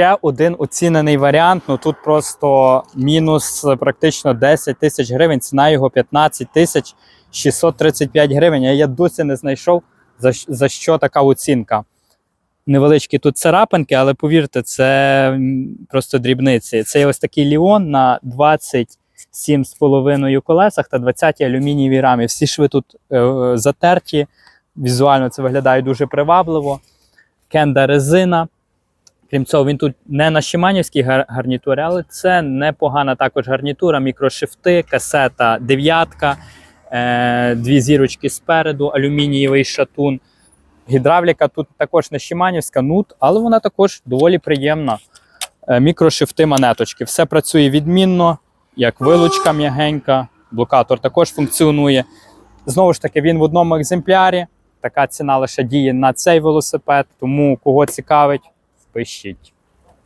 ще один оцінений варіант. Ну тут просто мінус практично 10 тисяч гривень. Ціна його 15 тисяч 635 гривень. А я досі не знайшов за, за що така оцінка. Невеличкі тут царапинки, але повірте, це просто дрібниці. Це ось такий ліон на 27,5 колесах та 20 алюмінієві рамі. Всі шви тут е, затерті. Візуально це виглядає дуже привабливо. Кенда резина. Крім цього, він тут не на Шиманівській гарнітурі, але це непогана також гарнітура, мікрошифти, касета дев'ятка, е, дві зірочки спереду, алюмінієвий шатун. Гідравліка тут також не Шиманівська, нут, але вона також доволі приємна. Е, мікрошифти, монеточки. Все працює відмінно, як вилучка м'ягенька, блокатор також функціонує. Знову ж таки, він в одному екземплярі. Така ціна лише діє на цей велосипед, тому кого цікавить, пишіть.